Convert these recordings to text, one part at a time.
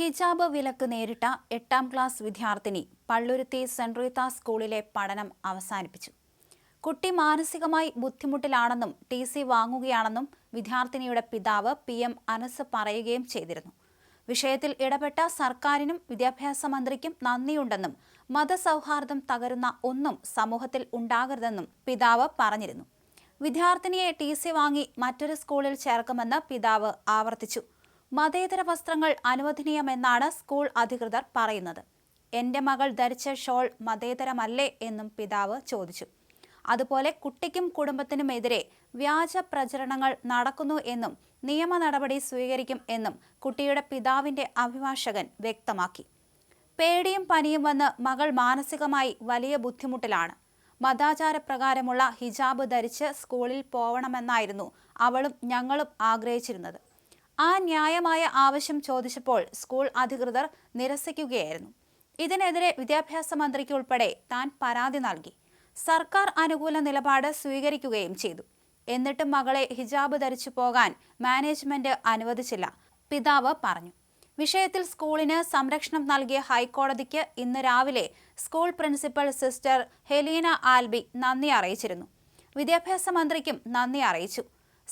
ഹിജാബ് വിലക്ക് നേരിട്ട എട്ടാം ക്ലാസ് വിദ്യാർത്ഥിനി പള്ളുരുത്തി സെന്റ് റീത്ത സ്കൂളിലെ പഠനം അവസാനിപ്പിച്ചു. കുട്ടി മാനസികമായി ബുദ്ധിമുട്ടിലാണെന്നും ടി സി വാങ്ങുകയാണെന്നും വിദ്യാർത്ഥിനിയുടെ പിതാവ് പി എം അനസ് പറയുകയും ചെയ്തിരുന്നു. വിഷയത്തിൽ ഇടപെട്ട സർക്കാരിനും വിദ്യാഭ്യാസ മന്ത്രിക്കും നന്ദിയുണ്ടെന്നും മതസൗഹാർദ്ദം തകരുന്ന ഒന്നും സമൂഹത്തിൽ ഉണ്ടാകരുതെന്നും പിതാവ് പറഞ്ഞിരുന്നു. വിദ്യാർത്ഥിനിയെ ടി സി വാങ്ങി മറ്റൊരു സ്കൂളിൽ ചേർക്കുമെന്ന് പിതാവ് ആവർത്തിച്ചു. മതേതര വസ്ത്രങ്ങൾ അനുവദനീയമെന്നാണ് സ്കൂൾ അധികൃതർ പറയുന്നത്. എന്റെ മകൾ ധരിച്ച ഷോൾ മതേതരമല്ലേ എന്നും പിതാവ് ചോദിച്ചു. അതുപോലെ കുട്ടിക്കും കുടുംബത്തിനുമെതിരെ വ്യാജ പ്രചരണങ്ങൾ നടക്കുന്നു എന്നും നിയമ നടപടി സ്വീകരിക്കും എന്നും കുട്ടിയുടെ പിതാവിന്റെ അഭിഭാഷകൻ വ്യക്തമാക്കി. പേടിയും പനിയും വന്ന് മകൾ മാനസികമായി വലിയ ബുദ്ധിമുട്ടിലാണ്. മതാചാരപ്രകാരമുള്ള ഹിജാബ് ധരിച്ച് സ്കൂളിൽ പോവണമെന്നായിരുന്നു അവളും ഞങ്ങളും ആഗ്രഹിച്ചിരുന്നത്. ആ ന്യായമായ ആവശ്യം ചോദിച്ചപ്പോൾ സ്കൂൾ അധികൃതർ നിരസിക്കുകയായിരുന്നു. ഇതിനെതിരെ വിദ്യാഭ്യാസ മന്ത്രിക്ക് ഉൾപ്പെടെ താൻ പരാതി നൽകി. സർക്കാർ അനുകൂല നിലപാട് സ്വീകരിക്കുകയും ചെയ്തു. എന്നിട്ടും മകളെ ഹിജാബ് ധരിച്ചു പോകാൻ മാനേജ്മെന്റ് അനുവദിച്ചില്ല പിതാവ് പറഞ്ഞു. വിഷയത്തിൽ സ്കൂളിന് സംരക്ഷണം നൽകിയ ഹൈക്കോടതിക്ക് ഇന്ന് രാവിലെ school principal sister Helena Albi നന്ദി അറിയിച്ചിരുന്നു. വിദ്യാഭ്യാസ മന്ത്രിക്കും നന്ദി അറിയിച്ചു.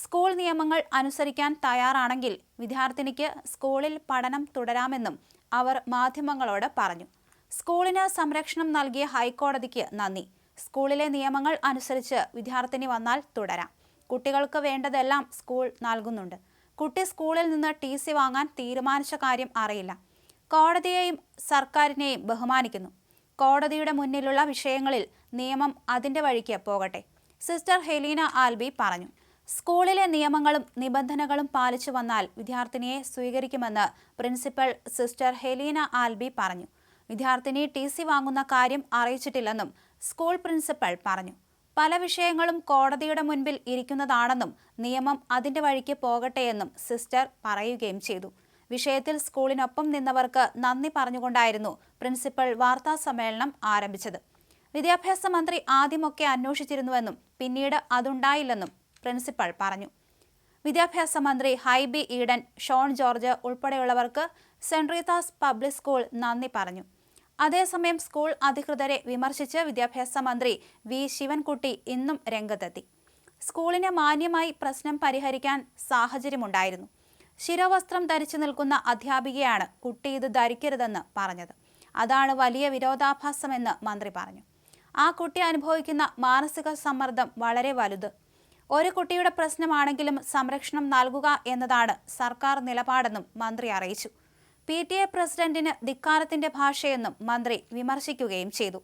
സ്കൂൾ നിയമങ്ങൾ അനുസരിക്കാൻ തയ്യാറാണെങ്കിൽ വിദ്യാർത്ഥിനിക്ക് സ്കൂളിൽ പഠനം തുടരാമെന്നും അവർ മാധ്യമങ്ങളോട് പറഞ്ഞു. സ്കൂളിന് സംരക്ഷണം നൽകിയ ഹൈക്കോടതിക്ക് നന്ദി. സ്കൂളിലെ നിയമങ്ങൾ അനുസരിച്ച് വിദ്യാർത്ഥിനി വന്നാൽ തുടരാം. കുട്ടികൾക്ക് വേണ്ടതെല്ലാം സ്കൂൾ നൽകുന്നുണ്ട്. കുട്ടി സ്കൂളിൽ നിന്ന് ടി സി വാങ്ങാൻ തീരുമാനിച്ച കാര്യം അറിയില്ല. കോടതിയെയും സർക്കാരിനെയും ബഹുമാനിക്കുന്നു. കോടതിയുടെ മുന്നിലുള്ള വിഷയങ്ങളിൽ നിയമം അതിന്റെ വഴിക്ക് പോകട്ടെ സിസ്റ്റർ ഹെലീന ആൽബി പറഞ്ഞു. സ്കൂളിലെ നിയമങ്ങളും നിബന്ധനകളും പാലിച്ചു വന്നാൽ വിദ്യാർത്ഥിനിയെ സ്വീകരിക്കുമെന്ന് പ്രിൻസിപ്പൽ സിസ്റ്റർ ഹെലീന ആൽബി പറഞ്ഞു. വിദ്യാർത്ഥിനി ടി സി വാങ്ങുന്ന കാര്യം അറിയിച്ചിട്ടില്ലെന്നും സ്കൂൾ പ്രിൻസിപ്പൽ പറഞ്ഞു. പല വിഷയങ്ങളും കോടതിയുടെ മുൻപിൽ ഇരിക്കുന്നതാണെന്നും നിയമം അതിന്റെ വഴിക്ക് പോകട്ടെയെന്നും സിസ്റ്റർ പറയുകയും ചെയ്തു. വിഷയത്തിൽ സ്കൂളിനൊപ്പം നിന്നവർക്ക് നന്ദി പറഞ്ഞുകൊണ്ടായിരുന്നു പ്രിൻസിപ്പൽ വാർത്താസമ്മേളനം ആരംഭിച്ചത്. വിദ്യാഭ്യാസ മന്ത്രി ആദ്യമൊക്കെ അന്വേഷിച്ചിരുന്നുവെന്നും പിന്നീട് അതുണ്ടായില്ലെന്നും പ്രിൻസിപ്പൽ പറഞ്ഞു. വിദ്യാഭ്യാസ മന്ത്രി ഹൈബി ഈഡൻ ഷോൺ ജോർജ് ഉൾപ്പെടെയുള്ളവർക്ക് സെന്റ് റീതാസ് പബ്ലിക് സ്കൂൾ നന്ദി പറഞ്ഞു. അതേസമയം സ്കൂൾ അധികൃതരെ വിമർശിച്ച് വിദ്യാഭ്യാസ മന്ത്രി വി ശിവൻകുട്ടി ഇന്നും രംഗത്തെത്തി. സ്കൂളിന് മാന്യമായി പ്രശ്നം പരിഹരിക്കാൻ സാഹചര്യമുണ്ടായിരുന്നു. ശിരവസ്ത്രം ധരിച്ചു നിൽക്കുന്ന അധ്യാപികയാണ് കുട്ടി ഇത് ധരിക്കരുതെന്ന് പറഞ്ഞത്. അതാണ് വലിയ വിരോധാഭാസമെന്ന് മന്ത്രി പറഞ്ഞു. ആ കുട്ടി അനുഭവിക്കുന്ന മാനസിക സമ്മർദ്ദം വളരെ വലുത്. ഒരു കുട്ടിയുടെ പ്രശ്നമാണെങ്കിലും സംരക്ഷണം നൽകുക എന്നതാണ് സർക്കാർ നിലപാടെന്നും മന്ത്രി അറിയിച്ചു. പി ടി എ പ്രസിഡന്റിന് ധിക്കാരത്തിന്റെ ഭാഷയെന്നും മന്ത്രി വിമർശിക്കുകയും ചെയ്തു.